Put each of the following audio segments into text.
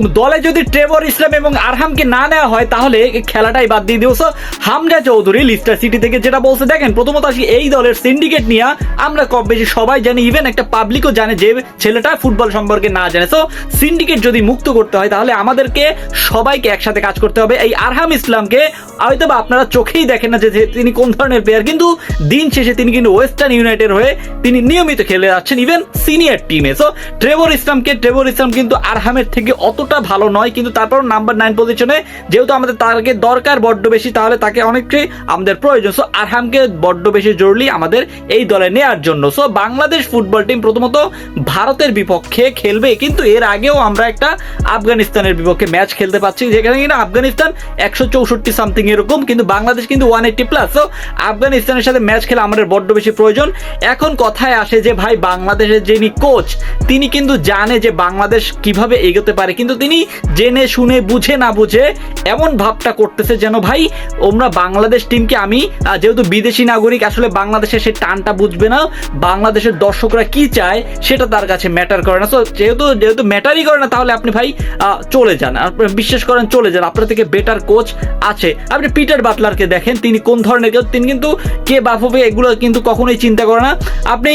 দলে যদি ট্রেভর ইসলাম এবং আরহামকে না নেওয়া হয় তাহলে খেলাটাই বাদ দিয়ে So, Hamza Chowdhury Leicester City থেকে যেটা বলছে দেখেন প্রথমত আসি এই দলের সিন্ডিকেট নিয়ে আমরা কম বেশি সবাই জানি ইভেন একটা পাবলিকও জানে যে ছেলেটা ফুটবল সম্পর্কে না জানে। তো সিন্ডিকেট যদি মুক্ত করতে হয় তাহলে আমাদেরকে সবাইকে একসাথে কাজ করতে হবে। এই আরহাম ইসলামকে হয়তো বা আপনারা চোখেই দেখেন না যে তিনি কোন ধরনের প্লেয়ার কিন্তু দিন শেষে তিনি কিন্তু ওয়েস্টার্ন ইউনাইটেড হয়ে তিনি নিয়মিত খেলে যাচ্ছেন ইভেন সিনিয়র টিমে সো ট্রেভর ইসলামকে ট্রেভর ইসলাম কিন্তু আরহামের থেকে অতটা ভালো নয়, কিন্তু তারপর নাম্বার নাইন পজিশনে যেহেতু আমাদের তাকে দরকার বড্ড বেশি, তাহলে তাকে অনেকটাই আমাদের প্রয়োজন। সো আরহামকে বড্ড বেশি জরুরি আমাদের এই দলে নেওয়ার জন্য। সো বাংলাদেশ ফুটবল টিম প্রথমত ভারতের বিপক্ষে খেলবে, কিন্তু এর আগেও আমরা একটা আফগানিস্তানের বিপক্ষে ম্যাচ খেলতে পাচ্ছি যেখানে কিনা আফগানিস্তান একশো চৌষট্টি সামথিং এরকম, কিন্তু বাংলাদেশ কিন্তু ওয়ান এইটটি প্লাস সো আফগানিস্তানের সাথে ম্যাচ খেলা আমাদের বড্ড বেশি প্রয়োজন। এখন কথায় আসে যে, ভাই, বাংলাদেশের যিনি কোচ তিনি কিন্তু জানে যে বাংলাদেশ কীভাবে এগোতে পারে, কিন্তু তিনি জেনে শুনে, বুঝে না বুঝে এমন ভাবটা করতেছে যেন, ভাই, ওমরা বাংলাদেশ টিমকে আমি যেহেতু বিদেশি নাগরিক, আসলে বাংলাদেশের সে টানটা বুঝবে না। বাংলাদেশের দর্শকরা কি চায়, সেটা তার কাছে ম্যাটার করে না। তো যেহেতু যেহেতু ম্যাটারই করে না, তাহলে আপনি, ভাই চলে যান। বিশ্বাস করেন, চলে যান। আপনার থেকে বেটার কোচ আছে। আপনি পিটার বাটলারকে দেখেন, তিনি কোন ধরনের তিনি কিন্তু কে বাফবে এগুলো কিন্তু কখনোই চিন্তা করে না। আপনি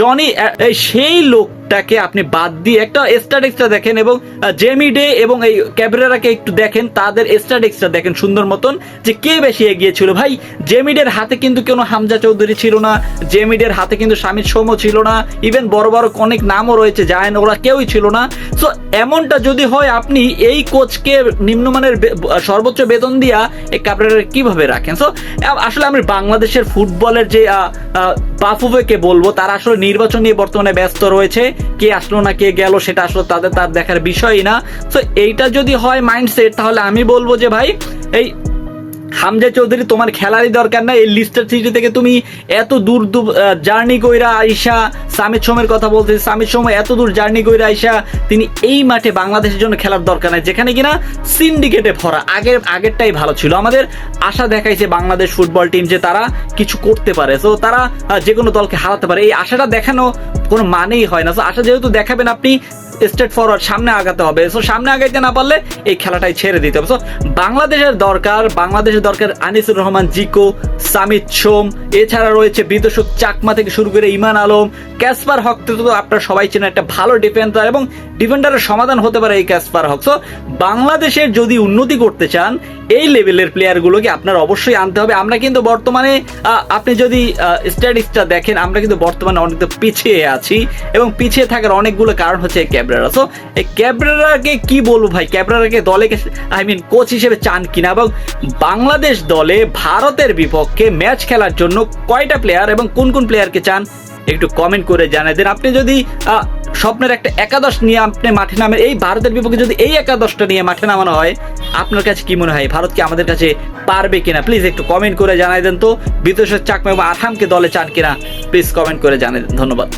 জনি সেই এই লোকটাকে আপনি বাদ দিয়ে একটা স্ট্যাটিক্সটা দেখেন এবং জেমি ডে এবং এই ক্যাবরেরাকে একটু দেখেন, তাদের স্ট্যাটিক্সটা দেখেন সুন্দর মতন যে কে বেশি এগিয়ে ছিল। ভাই জেমিডের হাতে কিন্তু কোনো হামজা চৌধুরী ছিল না জেমিডের হাতে কিন্তু স্বামীর সোমও ছিল না ইভেন বড় বড় অনেক নামও রয়েছে, জায়েন ওরা কেউই ছিল না। সো এমনটা যদি হয়, আপনি এই কোচকে নিম্নমানের সর্বোচ্চ বেতন দিয়া এই কাপড়ের কীভাবে রাখেন? সো আসলে আমি বাংলাদেশের ফুটবলের যে বাফুফেকে বলব, তারা আসলে নির্বাচন নিয়ে বর্তমানে ব্যস্ত রয়েছে। কে আসলো না, কে গেল, সেটা আসলে তাদের তার দেখার বিষয়ই না। তো এইটা যদি হয় মাইন্ডসেট তাহলে আমি বলব যে ভাই, এই হামজা চৌধুরী, তোমার খেলারই দরকার নাই। এই লিস্টার সিটি থেকে তুমি এত দূর দূর জার্নি কইরা আইসা সামিত সোমের কথা বলতে সামিত সোম এত দূর জার্নি কইরা আইসা তিনি এই মাঠে বাংলাদেশের জন্য খেলার দরকার নাই, যেখানে কিনা সিন্ডিকেটে ভরা। আগের, আগেরটাই ভালো ছিল। আমাদের আশা দেখাইছে বাংলাদেশ ফুটবল টিম যে তারা কিছু করতে পারে। তো তারা যে কোনো দলকে হারাতে পারে। এই আশাটা দেখানো কোনো মানেই হয় না। তো আশা যেহেতু দেখাবেন আপনি স্ট্রেট ফরওয়ার্ড সামনে আগাতে হবে। সো সামনে আগাইতে না পারলে এই খেলাটাই ছেড়ে দিতে হবে। সো বাংলাদেশের দরকার বাংলাদেশের দরকার আনিসুর রহমান, জিকো, সামিত সোম, এছাড়া রয়েছে বিদর্শক চাকমা থেকে শুরু করে ইমান আলম, ক্যাসপার হক তো তো আপনারা সবাই চেনেন, একটা ভালো ডিফেন্ডার এবং ডিফেন্ডারের সমাধান হতে পারে এই ক্যাসপার হক। সো বাংলাদেশের যদি উন্নতি করতে চান এই লেভেলের প্লেয়ারগুলোকে আপনার অবশ্যই আনতে হবে। আমরা কিন্তু বর্তমানে আপনি যদি স্ট্যাটিক্সটা দেখেন, আমরা কিন্তু বর্তমানে অনেকটা পিছিয়ে আছি এবং পিছিয়ে থাকার অনেকগুলো কারণ হচ্ছে ক্যাবরেরা। সো এই ক্যাবরেরাকে কি বলব ভাই? ক্যাবরেরাকে দলে আই মিন কোচ হিসেবে চান কিনা? এবং বাংলাদেশ দলে ভারতের বিপক্ষে ম্যাচ খেলার জন্য কয়টা প্লেয়ার এবং কোন কোন প্লেয়ারকে চান? একটু কমেন্ট করে জানাই দেন। আপনি যদি স্বপ্নের একটা একাদশ নিয়ে আপনি মাঠে নামেন। এই ভারতের বিপক্ষে যদি এই একাদশটা নিয়ে মাঠে নামানো হয়, আপনার কাছে কি মনে হয়? ভারত কি আমাদের কাছে পারবে কিনা? প্লিজ একটু কমেন্ট করে জানাই দেন তো। বিদেশের চাকমা এবং আসামকে দলে চান কিনা? প্লিজ কমেন্ট করে জানাই দেন। ধন্যবাদ।